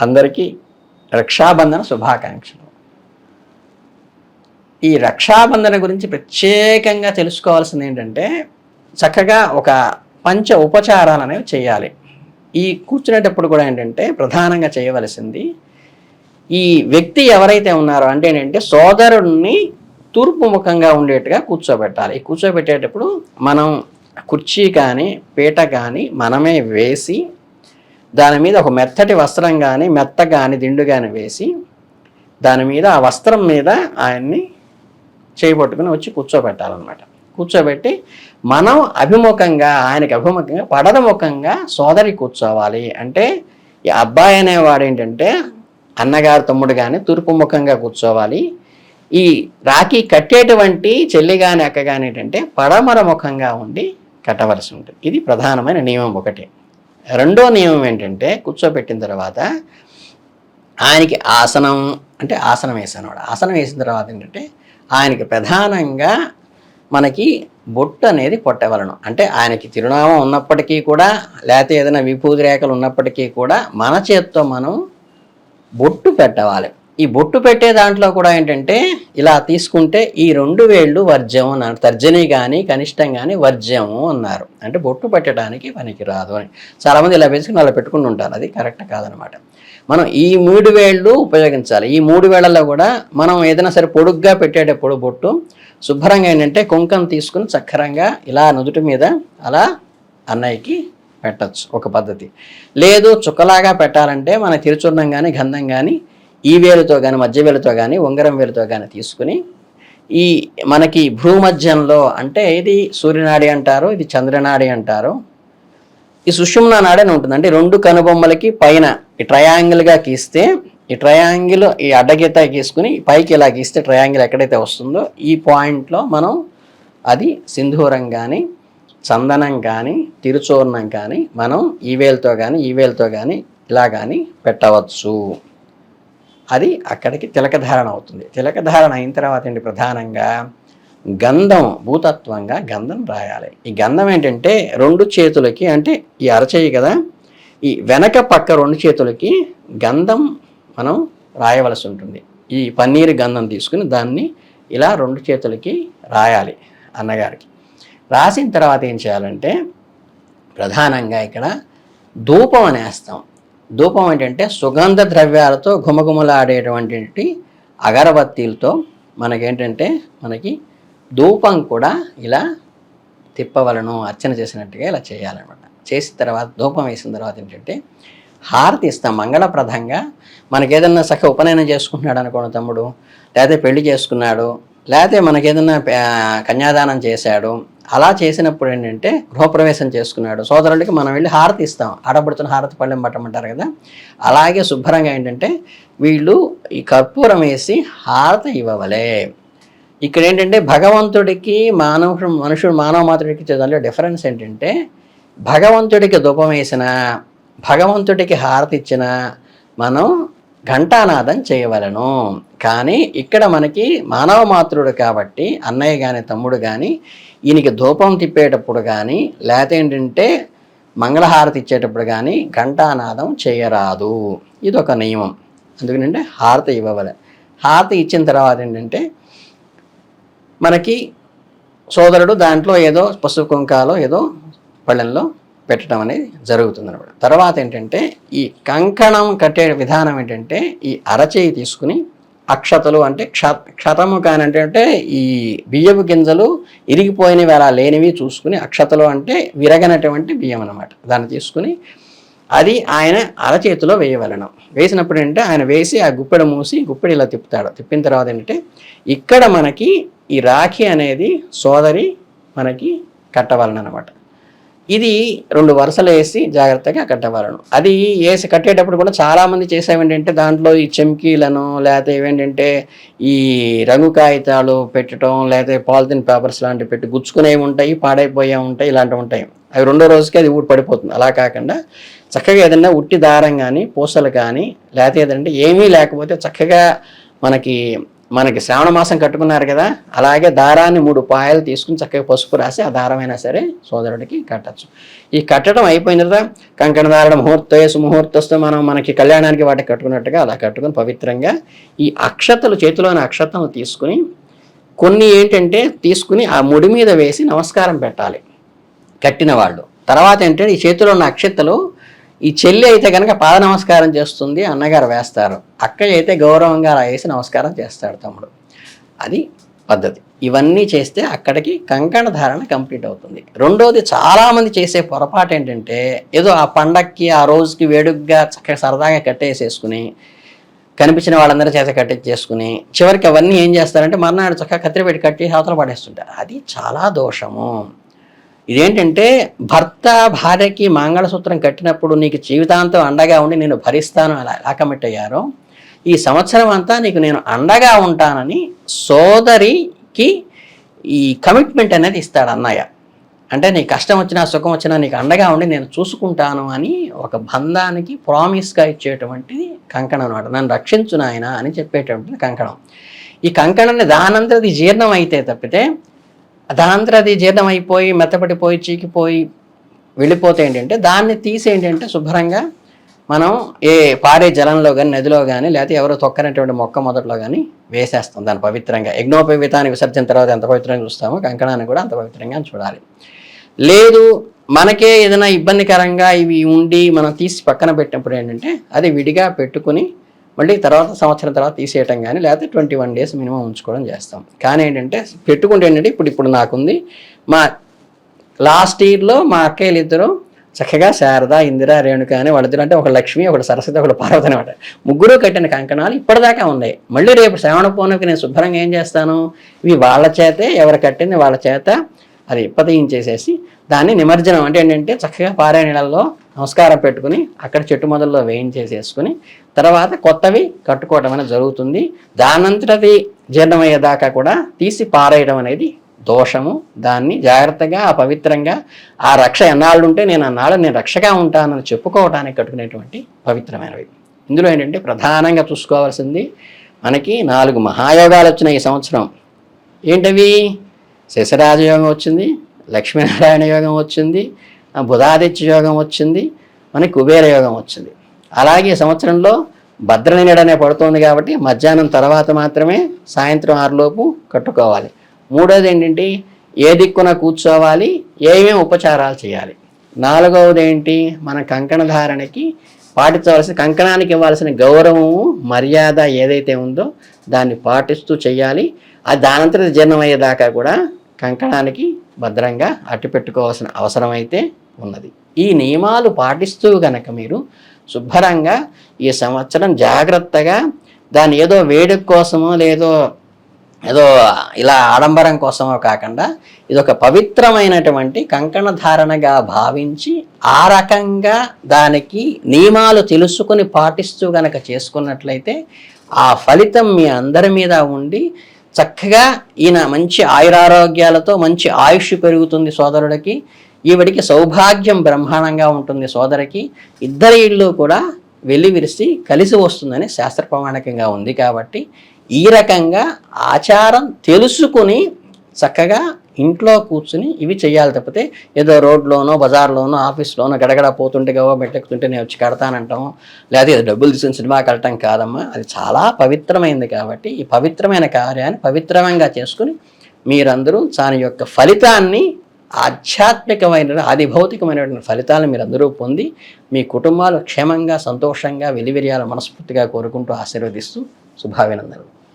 అందరికీ రక్షాబంధన శుభాకాంక్షలు. ఈ రక్షాబంధన గురించి ప్రత్యేకంగా తెలుసుకోవాల్సింది ఏంటంటే చక్కగా ఒక పంచ ఉపచారాలు అనేవి చేయాలి. ఈ కూర్చునేటప్పుడు కూడా ఏంటంటే ప్రధానంగా చేయవలసింది ఈ వ్యక్తి ఎవరైతే ఉన్నారో అంటే ఏంటంటే సోదరుడిని తూర్పు ముఖంగా ఉండేట్టుగా కూర్చోబెట్టాలి. ఈ కూర్చోబెట్టేటప్పుడు మనం కుర్చీ కానీ పీట కానీ మనమే వేసి దాని మీద ఒక మెత్తటి వస్త్రం కానీ మెత్త కానీ దిండు కానీ వేసి దాని మీద ఆ వస్త్రం మీద ఆయన్ని చేయబట్టుకుని వచ్చి కూర్చోబెట్టాలన్నమాట. కూర్చోబెట్టి మనం అభిముఖంగా ఆయనకి అభిముఖంగా పడదముఖంగా సోదరి కూర్చోవాలి. అంటే ఈ అబ్బాయి అనేవాడు ఏంటంటే అన్నగారు తమ్ముడు కానీ తూర్పు ముఖంగా కూర్చోవాలి. ఈ రాఖీ కట్టేటువంటి చెల్లి కానీ అక్క కానీ ఏంటంటే పడమర ముఖంగా ఉండి కట్టవలసి ఉంటుంది. ఇది ప్రధానమైన నియమం ఒకటి. రెండో నియమం ఏంటంటే కూర్చోబెట్టిన తర్వాత ఆయనకి ఆసనం అంటే ఆసనం వేసాను ఆసనం వేసిన తర్వాత ఏంటంటే ఆయనకి ప్రధానంగా మనకి బొట్టు అనేది కొట్టవలను. అంటే ఆయనకి తిరునామం ఉన్నప్పటికీ కూడా లేకపోతే ఏదైనా విభూతి రేఖలు ఉన్నప్పటికీ కూడా మన చేత్తో మనం బొట్టు పెట్టవాలి. ఈ బొట్టు పెట్టే దాంట్లో కూడా ఏంటంటే ఇలా తీసుకుంటే ఈ రెండు వేళ్ళు వర్జ్యం అన్నారు. తర్జని కానీ కనిష్టం కానీ వర్జ్యము అన్నారు. అంటే బొట్టు పెట్టడానికి పనికి రాదు అని. చాలామంది ఇలా వేసుకుని అలా పెట్టుకుని ఉంటారు. అది కరెక్ట్ కాదనమాట. మనం ఈ మూడు వేళ్ళు ఉపయోగించాలి. ఈ మూడు వేళ్ళలో కూడా మనం ఏదైనా సరే పొడుగ్గా పెట్టేటప్పుడు బొట్టు శుభ్రంగా ఏంటంటే కుంకం తీసుకుని చక్కరంగా ఇలా నుదుటి మీద అలా అన్నయ్యకి పెట్టచ్చు. ఒక పద్ధతి. లేదు చుక్కలాగా పెట్టాలంటే మన తిరుచున్నం కానీ గంధం కానీ ఈ వేలుతో కానీ మధ్య వేలుతో కానీ ఉంగరం వేలుతో కానీ తీసుకుని ఈ మనకి భూమధ్యంలో అంటే ఇది సూర్యనాడి అంటారు ఇది చంద్రనాడి అంటారు. ఈ సుషుమ్న నాడి అని ఉంటుంది అంటే రెండు కనుబొమ్మలకి పైన ఈ ట్రయాంగిల్గా గీస్తే ఈ ట్రయాంగిల్ ఈ అడ్డగీత గీసుకుని పైకి ఇలా గీస్తే ట్రయాంగిల్ ఎక్కడైతే వస్తుందో ఈ పాయింట్లో మనం అది సింధూరం కానీ చందనం కానీ తిరుచూర్ణం కానీ మనం ఈ వేలుతో కానీ ఈ వేలుతో కానీ ఇలా కానీ పెట్టవచ్చు. అది అక్కడికి తిలకధారణ అవుతుంది. తిలకధారణ అయిన తర్వాత ఏంటి? ప్రధానంగా గంధం భూతత్వంగా గంధం రాయాలి. ఈ గంధం ఏంటంటే రెండు చేతులకి అంటే ఈ అరచేయి కదా ఈ వెనక పక్క రెండు చేతులకి గంధం మనం రాయవలసి ఉంటుంది. ఈ పన్నీరు గంధం తీసుకుని దాన్ని ఇలా రెండు చేతులకి రాయాలి అన్నగారికి. రాసిన తర్వాత ఏం చేయాలంటే ప్రధానంగా ఇక్కడ ధూపం అనేస్తాం. ధూపం ఏంటంటే సుగంధ ద్రవ్యాలతో ఘుమఘుమలాడేటువంటి అగరబత్తీలతో మనకేంటంటే మనకి ధూపం కూడా ఇలా తిప్పవలను అర్చన చేసినట్టుగా ఇలా చేయాలన్నమాట. చేసిన తర్వాత ధూపం వేసిన తర్వాత ఏంటంటే హారతి ఇస్తాం మంగళప్రదంగా. మనకి ఏదన్నా సఖ ఉపనయనం చేసుకుంటున్నాడు అనుకోండి తమ్ముడు లేకపోతే పెళ్ళి చేసుకున్నాడు లేకపోతే మనకి ఏదన్నా కన్యాదానం చేశాడు అలా చేసినప్పుడు ఏంటంటే గృహప్రవేశం చేసుకున్నాడు. సోదరుడికి మనం వెళ్ళి హారతి ఇస్తాం. ఆడబడుతున్న హారతి పళ్ళెం పట్టమంటారు కదా. అలాగే శుభ్రంగా ఏంటంటే వీళ్ళు ఈ కర్పూరం వేసి హారతి ఇవ్వవలే. ఇక్కడ ఏంటంటే భగవంతుడికి మానవుడు మనుషుడు మానవ మాతృడికి దానిలో డిఫరెన్స్ ఏంటంటే భగవంతుడికి ధూపం వేసిన భగవంతుడికి హారతి ఇచ్చిన మనం ఘంటానాదం చేయవలను. కానీ ఇక్కడ మనకి మానవ మాతృడు కాబట్టి అన్నయ్య కానీ తమ్ముడు కానీ ఈయనకి ధూపం తిప్పేటప్పుడు కానీ లేకపోతే ఏంటంటే మంగళహారతి ఇచ్చేటప్పుడు కానీ ఘంటానాదం చేయరాదు. ఇది ఒక నియమం. అందుకనంటే హారతి ఇవ్వవలే. హారతి ఇచ్చిన తర్వాత ఏంటంటే మనకి సోదరుడు దాంట్లో ఏదో పసుపు కుంకాలో ఏదో పళ్ళెంలో పెట్టడం అనేది జరుగుతుంది అనమాట తర్వాత ఏంటంటే ఈ కంకణం కట్టే విధానం ఏంటంటే ఈ అరచేయి తీసుకుని అక్షతలు అంటే క్షత క్షతము కానంటే అంటే ఈ బియ్యపు గింజలు ఇరిగిపోయినవి అలా లేనివి చూసుకుని అక్షతలు అంటే విరగనటువంటి బియ్యం అనమాట దాన్ని తీసుకుని అది ఆయన అరచేతిలో వేయవలనం. వేసినప్పుడు ఏంటంటే ఆయన వేసి ఆ గుప్పెడ మూసి గుప్పెడు ఇలా తిప్పుతాడు. తిప్పిన తర్వాత ఏంటంటే ఇక్కడ మనకి ఈ రాఖీ అనేది సోదరి మనకి కట్టవలన అనమాట ఇది రెండు వరుసలు వేసి జాగ్రత్తగా కట్టవలను. అది వేసి కట్టేటప్పుడు కూడా చాలామంది చేసేవేంటంటే దాంట్లో ఈ చెమ్కీలను లేకపోతే ఏవేంటంటే ఈ రంగు కాగితాలు పెట్టడం లేకపోతే పాలిథిన్ పేపర్స్ లాంటివి పెట్టి గుచ్చుకునేవి ఉంటాయి పాడైపోయే ఉంటాయి ఇలాంటివి ఉంటాయి. అవి రెండో రోజుకి అది ఊడి పడిపోతుంది. అలా కాకుండా చక్కగా ఏదైనా ఉట్టి దారం కానీ పూసలు కానీ లేకపోతే ఏదంటే ఏమీ లేకపోతే చక్కగా మనకి మనకి శ్రావణ మాసం కట్టుకున్నారు కదా అలాగే దారాన్ని మూడు పాయలు తీసుకుని చక్కగా పసుపు రాసి ఆ దారమైనా సరే సోదరుడికి కట్టచ్చు. ఈ కట్టడం అయిపోయిన తర్వాత కంకణ దారణ ముహూర్త సుముహూర్తస్తు మనం మనకి కళ్యాణానికి వాటికి కట్టుకున్నట్టుగా అలా కట్టుకుని పవిత్రంగా ఈ అక్షతలు చేతిలోని అక్షతలు తీసుకుని కొన్ని ఏంటంటే తీసుకుని ఆ ముడి మీద వేసి నమస్కారం పెట్టాలి. కట్టిన వాళ్ళు. తర్వాత ఏంటంటే ఈ చేతిలో ఉన్న అక్షతలు ఈ చెల్లి అయితే కనుక పాద నమస్కారం చేస్తుంది అన్నగారు వేస్తారు. అక్క అయితే గౌరవంగా రాయేసి నమస్కారం చేస్తాడు తమ్ముడు. అది పద్ధతి. ఇవన్నీ చేస్తే అక్కడికి కంకణ ధారణ కంప్లీట్ అవుతుంది. రెండోది చాలామంది చేసే పొరపాటు ఏంటంటే ఏదో ఆ పండక్కి ఆ రోజుకి వేడుగ్గా చక్కగా సరదాగా కట్టేసేసుకుని కనిపించిన వాళ్ళందరూ చేత కట్టించేసుకుని చివరికి అవన్నీ ఏం చేస్తారంటే మర్నాడు చక్కగా కత్తిరి పెట్టి కట్టి అవతల పడేస్తుంటారు. అది చాలా దోషము. ఇదేంటంటే భర్త భార్యకి మంగళసూత్రం కట్టినప్పుడు నీకు జీవితాంతం అండగా ఉండి నేను భరిస్తాను అలా ఎలా కమిట్ అయ్యారో. ఈ సంవత్సరం అంతా నీకు నేను అండగా ఉంటానని సోదరికి ఈ కమిట్మెంట్ అనేది ఇస్తాడు అన్నయ్య. అంటే నీ కష్టం వచ్చినా సుఖం వచ్చినా నీకు అండగా ఉండి నేను చూసుకుంటాను అని ఒక బంధానికి ప్రామిస్గా ఇచ్చేటువంటిది కంకణం అనమాట నన్ను రక్షించు నాయన అని చెప్పేటటువంటి కంకణం. ఈ కంకణాన్ని దానంతరది జీర్ణం అయితే తప్పితే దానంతర అది జీర్ణం అయిపోయి మెత్తపడిపోయి చీకిపోయి వెళ్ళిపోతే ఏంటంటే దాన్ని తీసి ఏంటంటే శుభ్రంగా మనం ఏ పారే జలంలో కానీ నదిలో కానీ లేకపోతే ఎవరో తొక్కనటువంటి మొక్క మొదట్లో కానీ వేసేస్తాం దాన్ని పవిత్రంగా. యజ్ఞోపవితాన్ని విసర్జన తర్వాత ఎంత పవిత్రంగా చూస్తామో కంకణాన్ని కూడా అంత పవిత్రంగా చూడాలి. లేదు మనకే ఏదైనా ఇబ్బందికరంగా ఇవి ఉండి మనం తీసి పక్కన పెట్టినప్పుడు ఏంటంటే అది విడిగా పెట్టుకుని మళ్ళీ తర్వాత సంవత్సరం తర్వాత తీసేయటం కానీ లేకపోతే ట్వంటీ వన్ డేస్ మినిమం ఉంచుకోవడం చేస్తాం. కానీ ఏంటంటే పెట్టుకుంటే ఏంటంటే ఇప్పుడు ఇప్పుడు నాకుంది. మా లాస్ట్ ఇయర్లో మా అక్కయ్యలు ఇద్దరు చక్కగా శారద ఇందిర రేణుక అని వాళ్ళిద్దరు అంటే ఒక లక్ష్మి ఒకటి సరస్వతి ఒకటి పార్వతి అనమాట ముగ్గురు కట్టిన కంకణాలు ఇప్పటిదాకా ఉన్నాయి. మళ్ళీ రేపు శ్రావణ పౌర్ణమికి నేను శుభ్రంగా ఏం చేస్తాను? ఇవి వాళ్ళ చేతే ఎవరు కట్టింది వాళ్ళ చేత అది పతయించేసేసి దాన్ని నిమజ్జనం అంటే ఏంటంటే చక్కగా పారే నీళ్ళల్లో నమస్కారం పెట్టుకుని అక్కడ చెట్టు మొదల్లో వేయించేసేసుకుని తర్వాత కొత్తవి కట్టుకోవడం అనేది జరుగుతుంది. దానంతటది జీర్ణమయ్యేదాకా కూడా తీసి పారేయడం అనేది దోషము. దాన్ని జాగ్రత్తగా పవిత్రంగా ఆ రక్ష ఎన్నాళ్ళు ఉంటే నేను అన్నాళ్ళు నేను రక్షగా ఉంటానని చెప్పుకోవడానికి కట్టుకునేటువంటి పవిత్రమైనవి. ఇందులో ఏంటంటే ప్రధానంగా చూసుకోవాల్సింది మనకి నాలుగు మహాయోగాలు వచ్చినాయి ఈ సంవత్సరం. ఏంటవి? శశరాజ యోగం వచ్చింది లక్ష్మీనారాయణ యోగం వచ్చింది బుధాదిత్య యోగం వచ్చింది మనకి కుబేర యోగం వచ్చింది. అలాగే సంవత్సరంలో భద్రనీడనే పడుతుంది కాబట్టి మధ్యాహ్నం తర్వాత మాత్రమే సాయంత్రం ఆరులోపు కట్టుకోవాలి. మూడోది ఏంటంటే ఏ దిక్కున కూర్చోవాలి ఏమేమి ఉపచారాలు చేయాలి. నాలుగవది ఏంటి మన కంకణ ధారణకి పాటించవలసిన కంకణానికి ఇవ్వాల్సిన గౌరవము మర్యాద ఏదైతే ఉందో దాన్ని పాటిస్తూ చేయాలి. అది దానంతరం జీర్ణమయ్యేదాకా కూడా కంకణానికి భద్రంగా అట్టు పెట్టుకోవాల్సిన అవసరం అయితే ఉన్నది. ఈ నియమాలు పాటిస్తూ గనక మీరు శుభ్రంగా ఈ సంవత్సరం జాగ్రత్తగా దాన్ని ఏదో వేడుక కోసమో లేదో ఏదో ఇలా ఆడంబరం కోసమో కాకుండా ఇది ఒక పవిత్రమైనటువంటి కంకణ ధారణగా భావించి ఆ రకంగా దానికి నియమాలు తెలుసుకుని పాటిస్తూ గనక చేసుకున్నట్లయితే ఆ ఫలితం మీ అందరి మీద ఉండి చక్కగా ఈయన మంచి ఆయురారోగ్యాలతో మంచి ఆయుష్ పెరుగుతుంది సోదరుడికి ఈవిడికి సౌభాగ్యం బ్రహ్మాండంగా ఉంటుంది సోదరికి. ఇద్దరి ఇళ్ళు కూడా వెళ్ళి విరిసి కలిసి వస్తుందని శాస్త్ర ప్రమాణికంగా ఉంది కాబట్టి ఈ రకంగా ఆచారం తెలుసుకుని చక్కగా ఇంట్లో కూర్చుని ఇవి చేయాలి తప్పితే ఏదో రోడ్లోనో బజార్లోనో ఆఫీస్లోనో గడగడ పోతుంటే గవ మెట్టెక్కుతుంటే నేను వచ్చి కడతానంటాం. లేదా ఏదో డబ్బులు తీసుకుని సినిమా కడటం కాదమ్మా. అది చాలా పవిత్రమైంది కాబట్టి ఈ పవిత్రమైన కార్యాన్ని పవిత్రంగా చేసుకుని మీరందరూ దాని యొక్క ఫలితాన్ని ఆధ్యాత్మికమైన ఆది భౌతికమైనటువంటి ఫలితాలను మీరందరూ పొంది మీ కుటుంబాలు క్షేమంగా సంతోషంగా వెలివిరియాల మనస్ఫూర్తిగా కోరుకుంటూ ఆశీర్వదిస్తూ శుభాభినందనలు.